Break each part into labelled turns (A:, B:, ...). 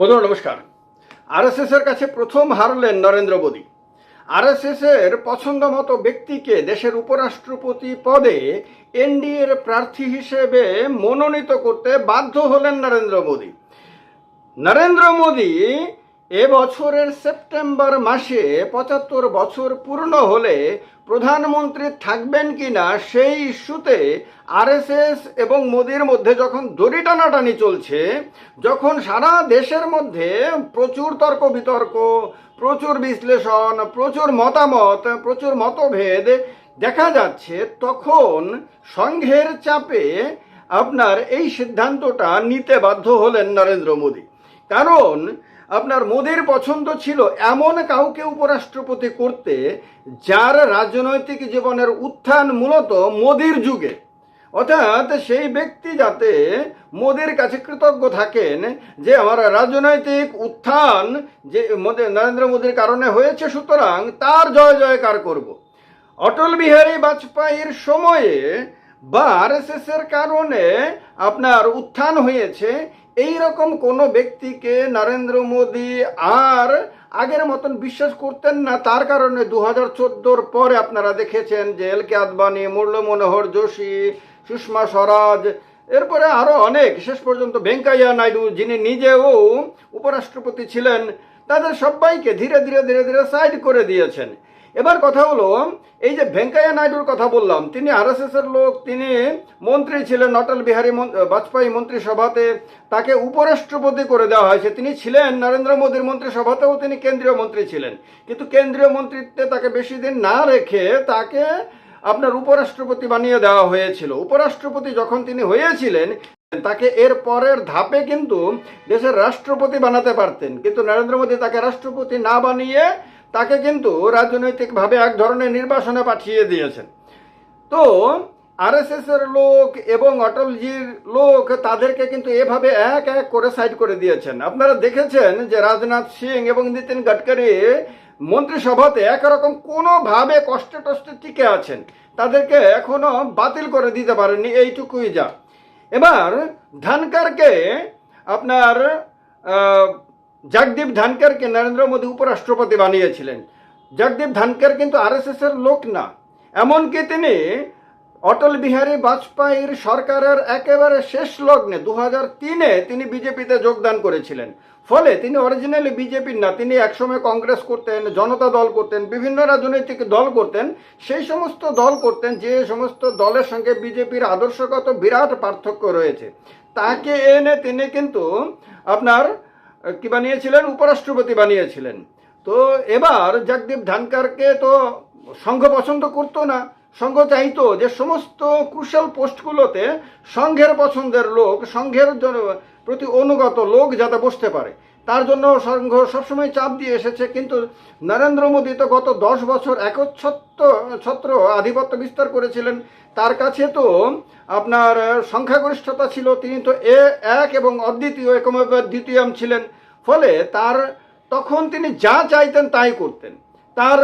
A: বন্ধুরা, নমস্কার। আরএসএস এর কাছে প্রথম হারলেন নরেন্দ্র মোদী। আরএসএসের পছন্দ মতো ব্যক্তিকে দেশের উপরাষ্ট্রপতি পদে এনডিএর প্রার্থী হিসেবে মনোনীত করতে বাধ্য হলেন নরেন্দ্র মোদী। নরেন্দ্র মোদী এ বছরের সেপ্টেম্বর মাসে পঁচাত্তর বছর পূর্ণ হলে প্রধানমন্ত্রী থাকবেন কিনা সেই ইস্যুতে আরএসএস এবং মোদির মধ্যে যখন দড়ি টানাটানি চলছে, যখন সারা দেশের মধ্যে প্রচুর তর্ক বিতর্ক প্রচুর বিশ্লেষণ, প্রচুর মতামত, প্রচুর মতভেদ দেখা যাচ্ছে, তখন সংঘের চাপে আপনার এই সিদ্ধান্তটা নিতে বাধ্য হলেন নরেন্দ্র মোদী। কারণ আপনার মোদির পছন্দ ছিল এমন কাউকে উপরাষ্ট্রপতি করতে যার রাজনৈতিক জীবনের উত্থান মূলত মোদির যুগে। অর্থাৎ সেই ব্যক্তি যাতে মোদির কাছে কৃতজ্ঞ থাকেন যে আমার রাজনৈতিক উত্থান যে নরেন্দ্র মোদীর কারণে হয়েছে, সুতরাং তার জয় জয়কার করব। অটল বিহারী বাজপেয়ীর সময়ে বা এর কারণে আপনার উত্থান হয়েছে এই রকম কোনো ব্যক্তিকে নরেন্দ্র মোদী আর আগের মতন বিশ্বাস করতেন না। তার কারণে দু হাজার চোদ্দোর পরে আপনারা দেখেছেন যে এল কে আদবানি মুরলী মনোহর যোশী, সুষমা স্বরাজ, এরপরে আরও অনেক, শেষ পর্যন্ত ভেঙ্কাইয়া নাইডু যিনি নিজেও উপরাষ্ট্রপতি ছিলেন, তাদের সবাইকে ধীরে ধীরে ধীরে ধীরে সাইড করে দিয়েছেন। এবার কথা হলো, এই যে ভেঙ্কাইয়া নাইডুর কথা বললাম, তিনি আরএসএস এর লোক, তিনি মন্ত্রী ছিলেন অটল বিহারী বাজপেয়ী মন্ত্রিসভাতে, তাকে উপরাষ্ট্রপতি করে দেওয়া হয়েছে। তিনি ছিলেন নরেন্দ্র মোদীর মন্ত্রিসভাতেও তিনি কেন্দ্রীয় মন্ত্রী ছিলেন। কিন্তু কেন্দ্রীয় মন্ত্রিত্বে তাকে বেশি দিন না রেখে তাকে আপনার উপরাষ্ট্রপতি বানিয়ে দেওয়া হয়েছিল। উপরাষ্ট্রপতি যখন তিনি হয়েছিলেন, তাকে এর পরের ধাপে কিন্তু দেশের রাষ্ট্রপতি বানাতে পারতেন। কিন্তু নরেন্দ্র মোদী তাকে রাষ্ট্রপতি না বানিয়ে তাকে কিন্তু রাজনৈতিকভাবে এক ধরনের নির্বাসনে পাঠিয়ে দিয়েছেন। তো আরএসএস এর লোক এবং অটলজির লোক তাদেরকে কিন্তু এভাবে এক এক করে সাইড করে দিয়েছেন। আপনারা দেখেছেন যে রাজনাথ সিং এবং নীতিন গাডকারি মন্ত্রিসভাতে একরকম কোনোভাবে কষ্টে টষ্টে টিকে আছেন। তাদেরকে এখনও বাতিল করে দিতে পারেননি, এইটুকুই যা। এবার ধানকারকে আপনার জগদীপ ধানকারকে নরেন্দ্র মোদী উপরাষ্ট্রপতি বানিয়েছিলেন। জগদীপ ধানকার কিন্তু আরএসএস এর লোক না। এমনকি তিনি অটল বিহারী বাজপেয়ীর সরকারের একেবারে শেষ লগ্নে দু তিনে তিনি বিজেপিতে যোগদান করেছিলেন। ফলে তিনি অরিজিনালি বিজেপির না, তিনি একসময় কংগ্রেস করতেন, জনতা দল করতেন, বিভিন্ন রাজনৈতিক দল করতেন, সেই সমস্ত দল করতেন, যে সমস্ত দলের সঙ্গে বিজেপির আদর্শগত বিরাট পার্থক্য রয়েছে। তাকে এনে তিনি কিন্তু আপনার কি বানিয়েছিলেন? উপরাষ্ট্রপতি বানিয়েছিলেন। তো এবার জগদীপ ধানকারকে তো সংঘ পছন্দ করতো না। সংঘ চাইতো যে সমস্ত ক্রুশাল পোস্টগুলোতে সংঘের পছন্দের লোক, সংঘের প্রতি অনুগত লোক যাতে বসতে পারে। তার জন্য সংঘ সবসময় চাপ দিয়ে এসেছে, কিন্তু নরেন্দ্র মোদী তো গত দশ বছর একচ্ছত্র, ছত্র আধিপত্য বিস্তার করেছিলেন। তার কাছে তো আপনার সংখ্যাগরিষ্ঠতা ছিল, তিনি তো এ এক এবং অদ্বিতীয় একমেব দ্বিতীয়াম ছিলেন। ফলে তার তখন তিনি যা চাইতেন তাই করতেন। তার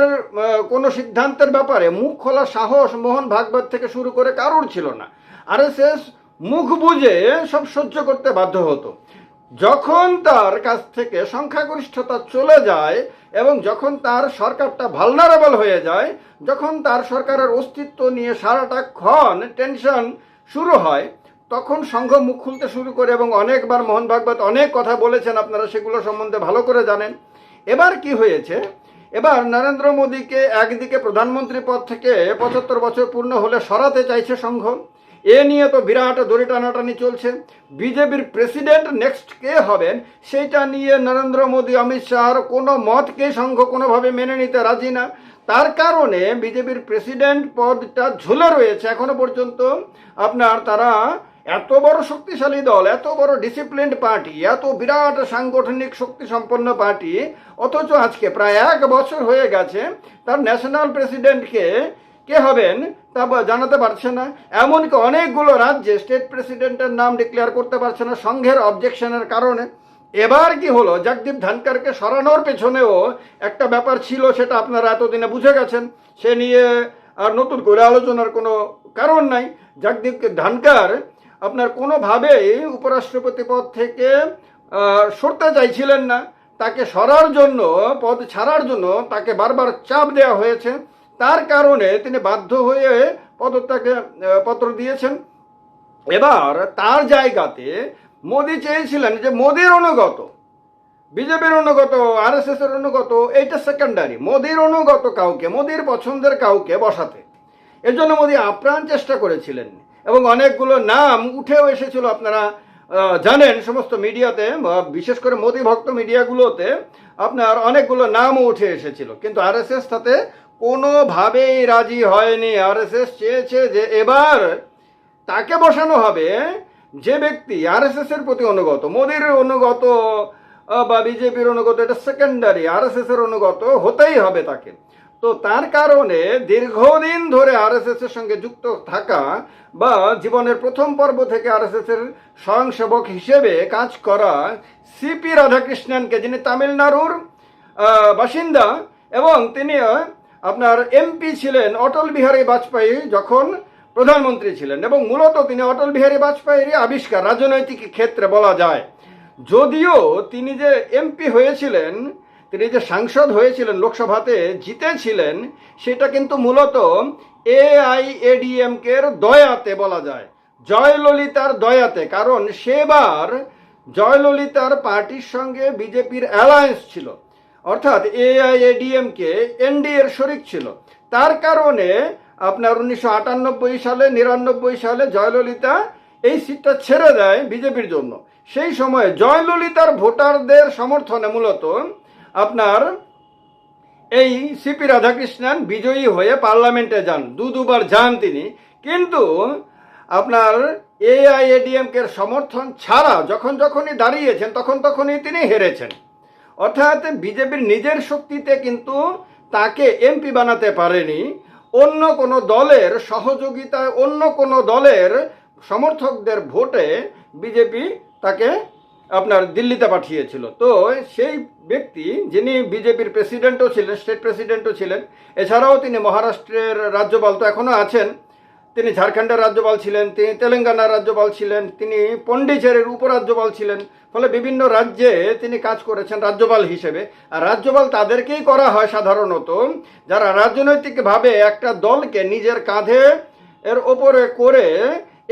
A: কোনো সিদ্ধান্তের ব্যাপারে মুখ খোলা সাহস মোহন ভাগবত থেকে শুরু করে কারোর ছিল না। আরএসএস মুখ বুঝে সব সহ্য করতে বাধ্য হতো। যখন তার কাছ থেকে সংখ্যাগরিষ্ঠতা চলে যায় এবং যখন তার সরকারটা ভালনারেবল হয়ে যায়, যখন তার সরকারের অস্তিত্ব নিয়ে সারাটা ক্ষণ টেনশন শুরু হয়, তখন সংঘ মুখ খুলতে শুরু করে এবং অনেকবার মোহন ভাগবত অনেক কথা বলেছেন, আপনারা সেগুলো সম্বন্ধে ভালো করে জানেন। এবার কি হয়েছে? এবার নরেন্দ্র মোদীকে একদিকে প্রধানমন্ত্রী পদ থেকে পঁচাত্তর বছর পূর্ণ হলে সরাতে চাইছে সংঘ। এ নিয়ে তো বিরাট দড়ি টানাটানি চলছে। বিজেপির প্রেসিডেন্ট নেক্সট কে হবেন, সেটা নিয়ে নরেন্দ্র মোদী, অমিত শাহর কোনো মতকে সংঘ কোনোভাবে মেনে নিতে রাজি না। তার কারণে বিজেপির প্রেসিডেন্ট পদটা ঝুলে রয়েছে এখনও পর্যন্ত। আপনার তারা এত বড় শক্তিশালী দল, এত বড় ডিসিপ্লিনড পার্টি এত বিরাট সাংগঠনিক শক্তি সম্পন্ন পার্টি অথচ আজকে প্রায় এক বছর হয়ে গেছে, তার ন্যাশনাল প্রেসিডেন্টকে কে হবেন তা জানাতে পারছে না। এমনকি অনেকগুলো রাজ্যে স্টেট প্রেসিডেন্টের নাম ডিক্লেয়ার করতে পারছে না সংঘের অবজেকশনের কারণে। এবার কি হলো? জগদীপ ধানকারকে সরানোর পেছনেও একটা ব্যাপার ছিল, সেটা আপনারা এতদিনে বুঝে গেছেন। সে নিয়ে আর নতুন করে আলোচনার কোনো কারণ নাই। জগদীপ ধানকার আপনার কোনোভাবেই উপরাষ্ট্রপতি পদ থেকে সরতে চাইছিলেন না। তাকে সরার জন্য, পদ ছাড়ার জন্য তাকে বারবার চাপ দেওয়া হয়েছে। তার কারণে তিনি বাধ্য হয়ে পদত্যাগে পত্র দিয়েছেন। এবার তার জায়গাতে মোদি চেয়েছিলেন যে মোদির অনুগত, বিজেপির অনুগত আর এস এর অনুগত, এইটা সেকেন্ডারি মোদির অনুগত কাউকে, মোদির পছন্দের কাউকে বসাতে। এর জন্য মোদি আপ্রাণ চেষ্টা করেছিলেন এবং অনেকগুলো নাম উঠেও এসেছিল আপনারা জানেন সমস্ত মিডিয়াতে বিশেষ করে মোদি ভক্ত মিডিয়াগুলোতে আপনার অনেকগুলো নামও উঠে এসেছিল। কিন্তু আর এস এস তাতে কোনোভাবেই রাজি হয়নি। আরএসএস চেয়েছে যে এবার তাকে বসানো হবে যে ব্যক্তি আরএসএস এর প্রতি অনুগত, মোদির অনুগত বা বিজেপির অনুগত, এটা সেকেন্ডারি আরএসএস এর অনুগত হতেই হবে তাকে। তো তার কারণে দীর্ঘদিন ধরে আরএসএস এর সঙ্গে যুক্ত থাকা বা জীবনের প্রথম পর্ব থেকে আরএসএস এর স্বয়ংসেবক হিসেবে কাজ করা সিপি রাধাকৃষ্ণনকে, যিনি তামিলনাড়ুর বাসিন্দা এবং তিনি আপনার এমপি ছিলেন অটল বিহারী বাজপেয়ী যখন প্রধানমন্ত্রী ছিলেন এবং মূলত তিনি অটল বিহারী বাজপেয়ীরই আবিষ্কার রাজনৈতিক ক্ষেত্রে বলা যায়। যদিও তিনি যে এমপি হয়েছিলেন, তিনি যে সাংসদ হয়েছিলেন লোকসভাতে, জিতেছিলেন, সেটা কিন্তু মূলত এআইএডিএমকের দয়াতে বলা যায়। জয়ললিতার দয়াতে, কারণ সেবার জয়ললিতার পার্টির সঙ্গে বিজেপির অ্যালায়েন্স ছিল। অর্থাৎ এআইএডিএমকে এনডিএর শরিক ছিল। তার কারণে আপনার উনিশশো আটানব্বই সালে, নিরানব্বই সালে জয়ললিতা এই সিটটা ছেড়ে দেয় বিজেপির জন্য। সেই সময়ে জয়ললিতার ভোটারদের সমর্থনে মূলত আপনার এই সিপি রাধাকৃষ্ণন বিজয়ী হয়ে পার্লামেন্টে যান। দু দুবার যান তিনি। কিন্তু আপনার এআইএডিএমকের সমর্থন ছাড়া যখন যখনই দাঁড়িয়েছেন, তখন তখনই তিনি হেরেছেন। অর্থাৎ বিজেপির নিজের শক্তিতে কিন্তু তাকে এমপি বানাতে পারেনি। অন্য কোনো দলের সহযোগিতায় অন্য কোনো দলের সমর্থকদের ভোটে বিজেপি তাকে আপনার দিল্লিতে পাঠিয়েছিল। তো সেই ব্যক্তি যিনি বিজেপির প্রেসিডেন্টও ছিলেন স্টেট প্রেসিডেন্টও ছিলেন, এছাড়াও তিনি মহারাষ্ট্রের রাজ্যপাল তো এখনও আছেন তিনি ঝাড়খণ্ডের রাজ্যপাল ছিলেন, তিনি তেলেঙ্গানার রাজ্যপাল ছিলেন, তিনি পন্ডিচেরির উপরাজ্যপাল ছিলেন, ফলে বিভিন্ন রাজ্যে তিনি কাজ করেছেন রাজ্যপাল হিসেবে। আর রাজ্যপাল তাদেরকেই করা হয় সাধারণত যারা রাজনৈতিকভাবে একটা দলকে নিজের কাঁধে এর ওপরে করে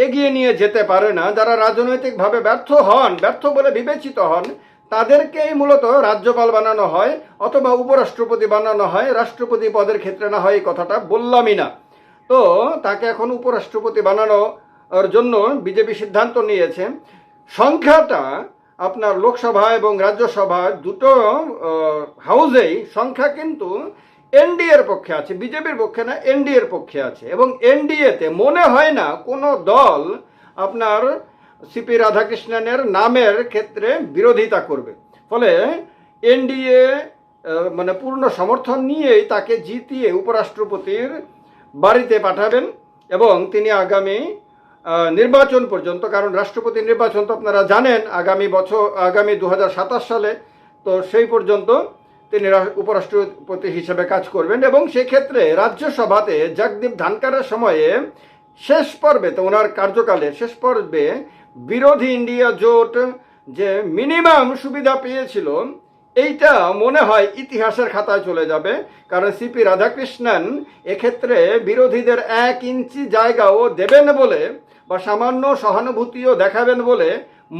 A: এগিয়ে নিয়ে যেতে পারে না, যারা রাজনৈতিকভাবে ব্যর্থ হন, ব্যর্থ বলে বিবেচিত হন, তাদেরকেই মূলত রাজ্যপাল বানানো হয় অথবা উপরাষ্ট্রপতি বানানো হয়। রাষ্ট্রপতি পদের ক্ষেত্রে না হয় এই কথাটা বললামই না। তো তাকে এখন উপরাষ্ট্রপতি বানানোর জন্য বিজেপি সিদ্ধান্ত নিয়েছে। সংখ্যাটা আপনার লোকসভা এবং রাজ্যসভা দুটো আহ, হাউসেই সংখ্যা কিন্তু এনডিএর পক্ষে আছে বিজেপির পক্ষে না এনডিএর পক্ষে আছে। এবং এনডিএতে মনে হয় না কোনো দল আপনার সিপি রাধাকৃষ্ণনের নামের ক্ষেত্রে বিরোধিতা করবে। ফলে এনডিএ মানে পূর্ণ সমর্থন নিয়েই তাকে জিতিয়ে উপরাষ্ট্রপতির বাড়িতে পাঠাবেন এবং তিনি আগামী নির্বাচন পর্যন্ত, কারণ রাষ্ট্রপতি নির্বাচন তো আপনারা জানেন, আগামী বছর, আগামী দু হাজার সাতাশ সালে, তো সেই পর্যন্ত তিনি উপরাষ্ট্রপতি হিসেবে কাজ করবেন এবং সেক্ষেত্রে রাজ্যসভাতে জগদীপ ধানকারের সময়ে শেষ পর্বে, তো ওনার কার্যকালে শেষ পর্বে বিরোধী ইন্ডিয়া জোট যে মিনিমাম সুবিধা পেয়েছিল এইটা মনে হয় ইতিহাসের খাতায় চলে যাবে, কারণ সিপি রাধাকৃষ্ণন এক্ষেত্রে বিরোধীদের এক ইঞ্চি জায়গাও দেবেন বলে বা সামান্য সহানুভূতিও দেখাবেন বলে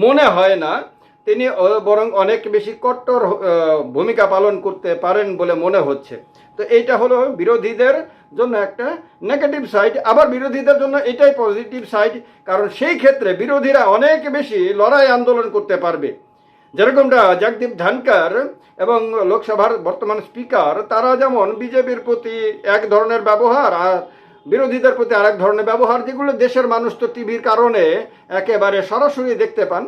A: মনে হয় না। তিনি বরং অনেক বেশি কট্টর ভূমিকা পালন করতে পারেন বলে মনে হচ্ছে। তো এইটা হলো বিরোধীদের জন্য একটা নেগেটিভ সাইড আবার বিরোধীদের জন্য এটাই পজিটিভ সাইড কারণ সেই ক্ষেত্রে বিরোধীরা অনেক বেশি লড়াই আন্দোলন করতে পারবে। যেরকমটা জগদীপ ধানকার এবং লোকসভার বর্তমান স্পিকার, তারা যেমন বিজেপির প্রতি এক ধরনের ব্যবহার আর বিরোধীদের প্রতি আরেক ধরনের ব্যবহার, যেগুলো দেশের মানুষ তো টিভির কারণে একেবারে সরাসরি দেখতে পান,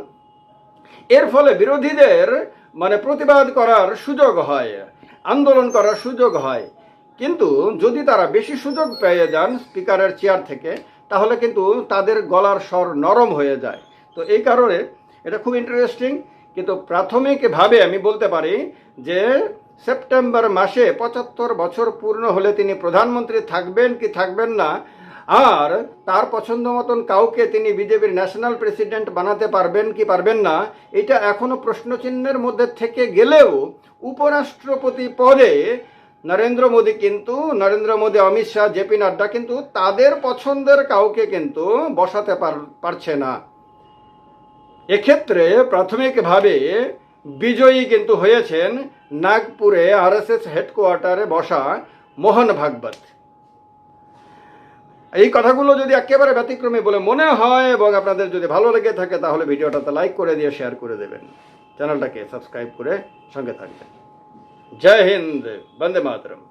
A: এর ফলে বিরোধীদের মানে প্রতিবাদ করার সুযোগ হয়, আন্দোলন করার সুযোগ হয়। কিন্তু যদি তারা বেশি সুযোগ পেয়ে যান স্পিকারের চেয়ার থেকে, তাহলে কিন্তু তাদের গলার স্বর নরম হয়ে যায়। তো এই কারণে এটা খুব ইন্টারেস্টিং কিন্তু প্রাথমিকভাবে আমি বলতে পারি যে সেপ্টেম্বর মাসে পঁচাত্তর বছর পূর্ণ হলে তিনি প্রধানমন্ত্রী থাকবেন কি থাকবেন না, আর তার পছন্দ মতন কাউকে তিনি বিজেপির ন্যাশনাল প্রেসিডেন্ট বানাতে পারবেন কি পারবেন না, এটা এখনও প্রশ্নচিহ্নের মধ্যে থেকে গেলেও উপরাষ্ট্রপতি পদে নরেন্দ্র মোদী কিন্তু, নরেন্দ্র মোদী, অমিত শাহ জেপি নাড্ডা কিন্তু তাদের পছন্দের কাউকে কিন্তু বসাতে পার- পারছে না। এক্ষেত্রে প্রাথমিকভাবে বিজয়ী কিন্তু হয়েছেন নাগপুরে আরএসএস হেডকোয়ার্টারে বসা মোহন ভাগবত। এই কথাগুলো যদি একেবারে ব্যতিক্রমী বলে মনে হয় এবং আপনাদের যদি ভালো লেগে থাকে, তাহলে ভিডিওটাতে লাইক করে দিয়ে শেয়ার করে দেবেন। চ্যানেলটাকে সাবস্ক্রাইব করে সঙ্গে থাকবেন। জয় হিন্দ, বন্দে মাতরম।